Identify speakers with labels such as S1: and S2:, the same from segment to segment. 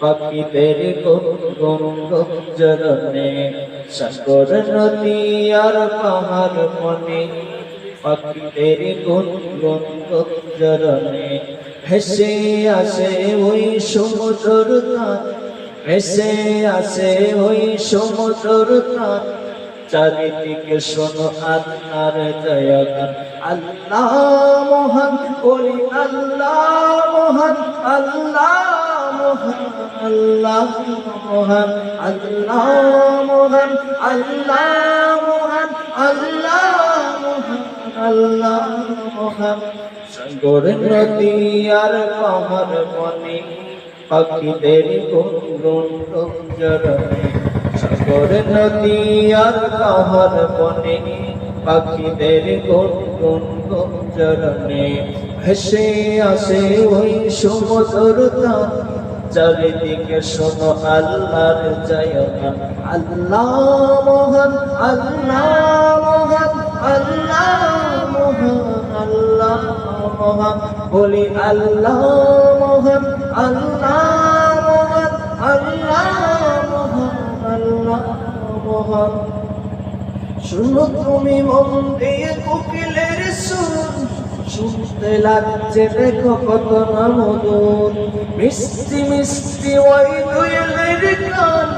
S1: পাখিদের গুঞ্জরণে সাগর নদী আর পাহাড় মনে পাখিদের গুঞ্জরণে ভেসে আসে ওই সমুদ্র ভেসে আসে ওই সমুদ্র চারিদিকে শোনো আল্লাহর জয়গান আল্লাহ মহান বলি আল্লাহ মহান আল্লাহ মহান। আল্লাহ মহান আল্লাহ মহান আল্লাহ মহান আল্লাহ মহান আল্লাহ মহান সাগর নদী আর পাহাড় মনে পাখিদের গুনগুন গুঞ্জরণে সাগর নদী আর পাহাড় বনে পাখিদের গুন গুন গুঞ্জরণে ভেসে আসে ওই সমুদ্র তার চারিদিকে শোনো, আল্লাহর জয়গান আল্লাহ মহান আল্লাহ মহান আল্লাহ মহান আল্লাহ মহান। বলি আল্লাহ মহান আল্লাহ মহান আল্লাহ মহান আল্লাহ মহান। শুনো তুমি মন দিয়ে শুনতে লাগছে, দেখো কত না মিষ্টি মিষ্টি ওই দোয়েলের গান।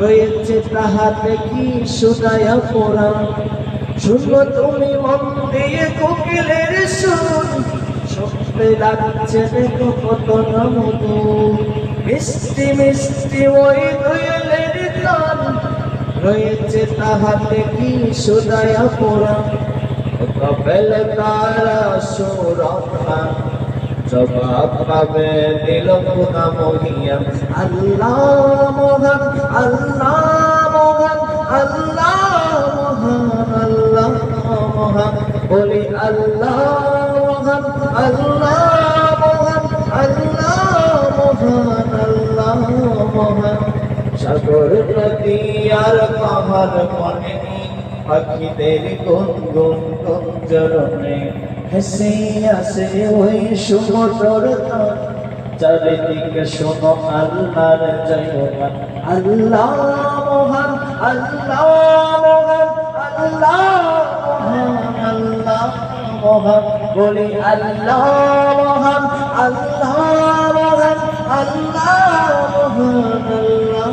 S1: রয়েছে তাহাতে কি সুদায়া পুরাণ? শুনো তুমি মন দিয়ে কোকিলের সুর। শুনতে লাগছে, দেখো কত না মিষ্টি মিষ্টি ওই দোয়েলের গান। রয়েছে তাহাতে কি সুদয়া পুরাণ? কপেল তারা সুরক্ষা, জবাব পাবে দিল খুদা মহিয়া। আল্লাহ মোহন আল্লাহ মোহন আল্লাহ মোহন আল্লাহ মোহন। বলি আল্লাহ মোহন আল্লাহ মোহন, আল্লাহ সাগর নদী আর পাহাড় মনে পাখিদের গুন গুন গুঞ্জরণে হেসে আসে ওই সমুদ্র তার চারিদিকে শোনো আল্লাহর জয়গান। আল্লাহ মহান আল্লাহ মহান আল্লাহ মহান আল্লাহ মহান। বলি আল্লাহ মহান আল্লাহ মহান আল্লাহ মহান আল্লাহ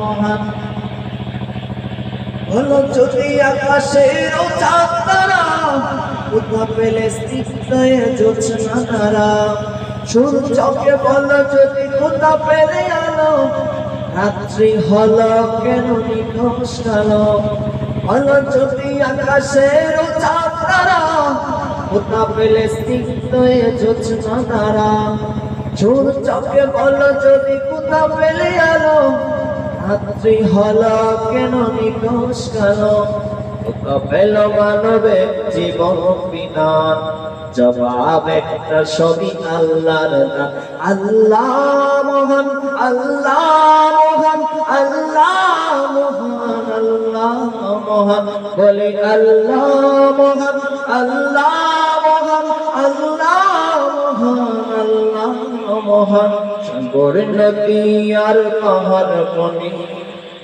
S1: মহান। হলো যদি আকাশের কোথা পেলে স্নিগ্ধ জোৎস্না তারা। সূর্যকে যদি কোথা পেলে আলো, রাত্রি হলো কেন নিখোঁজ হলো যদি আকাশের তারা, কোথা পেলে স্নিগ্ধ জোৎস্না তারা? সূর্যকে বলো যদি কোথা পেলে আলো রাত্রি হল কেন নিকোষ কাল পেল মানবে জীবন বিনান জবাব একটা আল্লাহর দান আল্লাহ মোহন আল্লাহ মোহন আল্লাহ মোহন আল্লাহ মোহন। বলি আল্লাহ মোহন আল্লাহ মোহন আল্লাহ মোহন আল্লাহ মোহন। সাগর নদী আর পাহাড় কোনি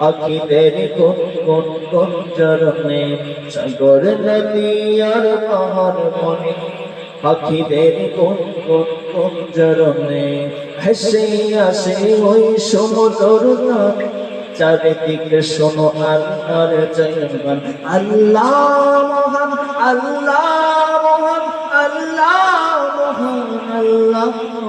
S1: আখিদের কোন কোন কোন চরণে, সাগর নদী আর পাহাড় কোনি আখিদের কোন কোন কোন চরণে, হেসে আসে ওই সমুদ্র না চারিদিকে শোনো আল্লাহর জয়গান আল্লাহ মহান আল্লাহ মহান, আল্লাহ